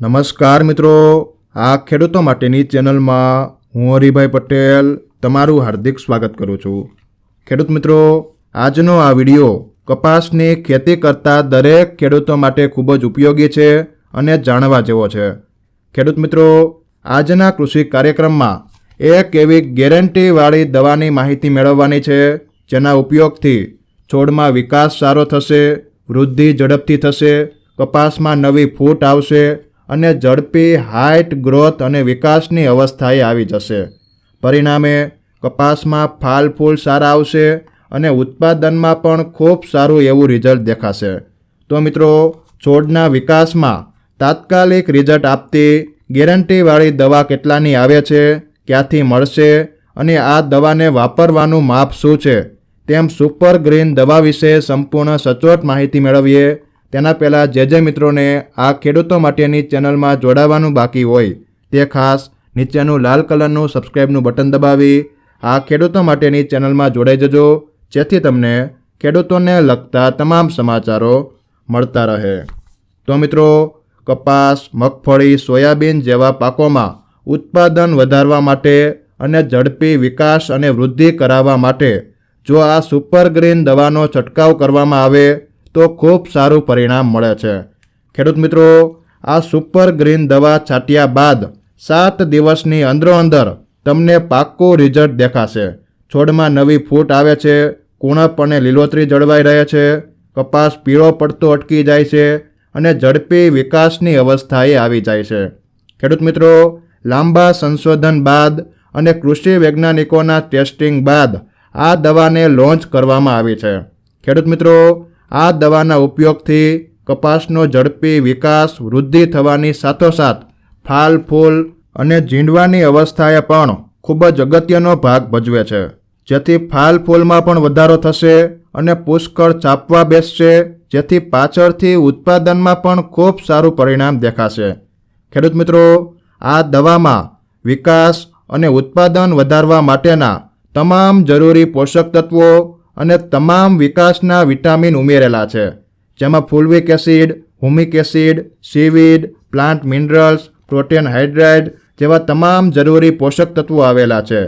નમસ્કાર મિત્રો. આ ખેડૂતો માટેની ચેનલમાં હું હરિભાઈ પટેલ તમારું હાર્દિક સ્વાગત કરું છું. ખેડૂત મિત્રો, આજનો આ વિડિયો કપાસની ખેતી કરતા દરેક ખેડૂતો માટે ખૂબ જ ઉપયોગી છે અને જાણવા જેવો છે. ખેડૂત મિત્રો, આજના કૃષિ કાર્યક્રમમાં એક એવી ગેરંટીવાળી દવાની માહિતી મેળવવાની છે, જેના ઉપયોગથી છોડમાં વિકાસ સારો થશે, વૃદ્ધિ ઝડપથી થશે, કપાસમાં નવી ફૂટ આવશે અને ઝડપી હાઇટ ગ્રોથ અને વિકાસની અવસ્થાએ આવી જશે. પરિણામે કપાસમાં ફાલ ફૂલ સારા આવશે અને ઉત્પાદનમાં પણ ખૂબ સારું એવું રિઝલ્ટ દેખાશે. તો મિત્રો, છોડના વિકાસમાં તાત્કાલિક રિઝલ્ટ આપતી ગેરંટીવાળી દવા કેટલાની આવે છે, ક્યાંથી મળશે અને આ દવાને વાપરવાનું માપ શું છે? તેમ સુપર ગ્રીન દવા વિશે સંપૂર્ણ સચોટ માહિતી મેળવીએ. તેના પહેલાં જે જે મિત્રોને આ ખેડૂતો માટેની ચેનલમાં જોડાવાનું બાકી હોય, તે ખાસ નીચેનું લાલ કલરનું સબસ્ક્રાઈબનું બટન દબાવી આ ખેડૂતો માટેની ચેનલમાં જોડાઈ જજો, જેથી તમને ખેડૂતોને લગતા તમામ સમાચારો મળતા રહે. તો મિત્રો, કપાસ, મગફળી, સોયાબીન જેવા પાકોમાં ઉત્પાદન વધારવા માટે અને ઝડપી વિકાસ અને વૃદ્ધિ કરાવવા માટે જો આ સુપર ગ્રીન દવાનો છંટકાવ કરવામાં આવે તો ખૂબ સારું પરિણામ મળે છે. ખેડૂત મિત્રો, આ સુપર ગ્રીન દવા છાંટ્યા બાદ સાત દિવસની અંદરો અંદર તમને પાક્કું રિઝલ્ટ દેખાશે. છોડમાં નવી ફૂટ આવે છે, કુણપ અને લીલોતરી જળવાઈ રહે છે, કપાસ પીળો પડતો અટકી જાય છે અને ઝડપી વિકાસની અવસ્થાએ આવી જાય છે. ખેડૂત મિત્રો, લાંબા સંશોધન બાદ અને કૃષિ વૈજ્ઞાનિકોના ટેસ્ટિંગ બાદ આ દવાને લોન્ચ કરવામાં આવી છે. ખેડૂત મિત્રો આ દવાના ઉપયોગથી કપાસનો ઝડપી વિકાસ વૃદ્ધિ થવાની સાથોસાથ ફાલ, ફૂલ અને ઝીંડવાની અવસ્થાએ પણ ખૂબ જ અગત્યનો ભાગ ભજવે છે. જેથી ફાલ, ફૂલમાં પણ વધારો થશે અને પુષ્કળ ચાપવા બેસશે, જેથી પાછળથી ઉત્પાદનમાં પણ ખૂબ સારું પરિણામ દેખાશે. ખેડૂત મિત્રો, આ દવામાં વિકાસ અને ઉત્પાદન વધારવા માટેના તમામ જરૂરી પોષક તત્વો અને તમામ વિકાસના વિટામિન ઉમેરેલા છે, જેમાં fulvic acid, humic acid, seaweed, plant minerals, protein hydride જેવા તમામ જરૂરી પોષક તત્વો આવેલા છે,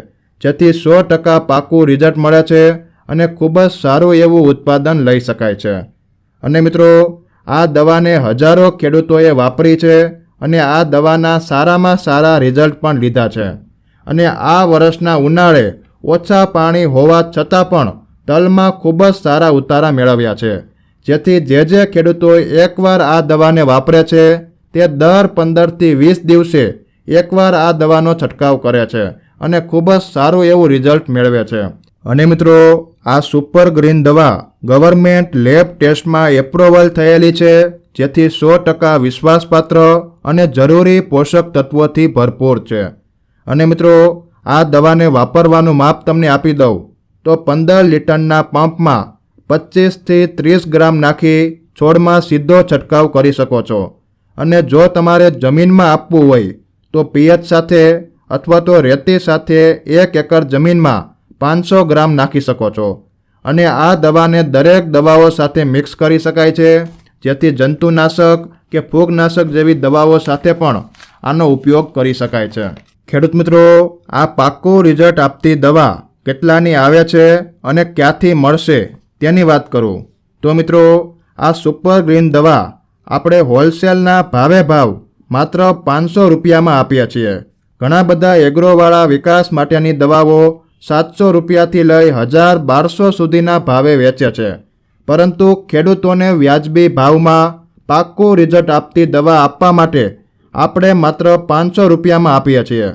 જેથી સો ટકા પાકું રિઝલ્ટ મળે છે અને ખૂબ જ સારું એવું ઉત્પાદન લઈ શકાય છે. અને મિત્રો, આ દવાને હજારો ખેડૂતોએ વાપરી છે અને આ દવાના સારામાં સારા રિઝલ્ટ પણ લીધા છે. અને આ વર્ષના ઉનાળે ઓછા પાણી હોવા છતાં પણ તલમાં ખૂબ જ સારા ઉતારા મેળવ્યા છે. જેથી જે જે ખેડૂતો એકવાર આ દવાને વાપરે છે, તે દર પંદરથી વીસ દિવસે એકવાર આ દવાનો છંટકાવ કરે છે અને ખૂબ જ સારું એવું રિઝલ્ટ મેળવે છે. અને મિત્રો, આ સુપર ગ્રીન દવા ગવર્મેન્ટ લેબ ટેસ્ટમાં એપ્રુવલ થયેલી છે, જેથી સો ટકા વિશ્વાસપાત્ર અને જરૂરી પોષક તત્વોથી ભરપૂર છે. અને મિત્રો, આ દવાને વાપરવાનું માપ તમને આપી દઉં. તો પંદર લીટરના પંપમાં પચીસથી ત્રીસ ગ્રામ નાખી છોડમાં સીધો છંટકાવ કરી શકો છો. અને જો તમારે જમીનમાં આપવું હોય, તો પિયત સાથે અથવા તો રેતી સાથે એક એકર જમીનમાં પાંચસો ગ્રામ નાખી શકો છો. અને આ દવાને દરેક દવાઓ સાથે મિક્સ કરી શકાય છે. જેથી જંતુનાશક કે ફૂગનાશક જેવી દવાઓ સાથે પણ આનો ઉપયોગ કરી શકાય છે. ખેડૂત મિત્રો, આ પાકું રિઝલ્ટ આપતી દવા કેટલાની આવે છે અને ક્યાંથી મળશે તેની વાત કરું. તો મિત્રો, આ સુપર ગ્રીન દવા આપણે હોલસેલના ભાવે ભાવ માત્ર પાંચસો રૂપિયામાં આપીએ છીએ. ઘણા બધા એગ્રોવાળા વિકાસ માટેની દવાઓ સાતસો રૂપિયાથી લઈ હજાર બારસો સુધીના ભાવે વેચે છે. પરંતુ ખેડૂતોને વ્યાજબી ભાવમાં પાક્કું રિઝલ્ટ આપતી દવા આપવા માટે આપણે માત્ર પાંચસો રૂપિયામાં આપીએ છીએ.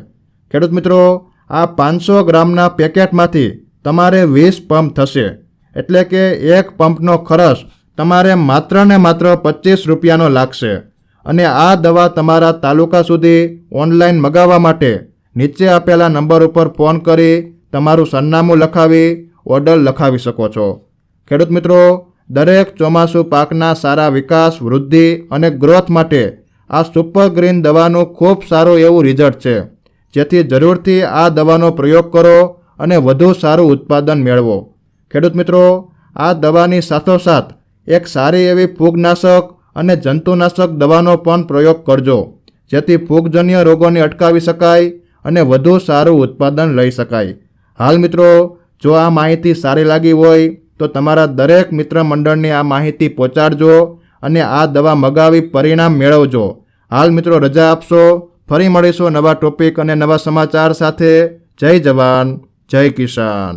ખેડૂત મિત્રો આ પાંચસો ગ્રામના પેકેટમાંથી તમારે વીસ પંપ થશે. એટલે કે એક પંપનો ખર્ચ તમારે માત્ર ને માત્ર પચીસ રૂપિયાનો લાગશે. અને આ દવા તમારા તાલુકા સુધી ઓનલાઈન મગાવવા માટે નીચે આપેલા નંબર ઉપર ફોન કરી તમારું સરનામું લખાવી, ઓર્ડર લખાવી શકો છો. ખેડૂત મિત્રો, દરેક ચોમાસુ પાકના સારા વિકાસ, વૃદ્ધિ અને ગ્રોથ માટે આ સુપર ગ્રીન દવાનું ખૂબ સારું એવું રિઝલ્ટ છે. જેથી જરૂરથી આ દવાનો પ્રયોગ કરો અને વધુ સારું ઉત્પાદન મેળવો. ખેડૂત મિત્રો, આ દવાની સાથોસાથ એક સારી એવી ફૂગનાશક અને જંતુનાશક દવાનો પણ પ્રયોગ કરજો, જેથી ફૂગજન્ય રોગોને અટકાવી શકાય અને વધુ સારું ઉત્પાદન લઈ શકાય. હાલ મિત્રો, જો આ માહિતી સારી લાગી હોય, તો તમારા દરેક મિત્ર મંડળને આ માહિતી પહોંચાડજો અને આ દવા મગાવી પરિણામ મેળવજો. હાલ મિત્રો, રજા આપશો. ફરી મળીશું નવા ટોપિક અને નવા સમાચાર સાથે. જય જવાન જય કિસાન.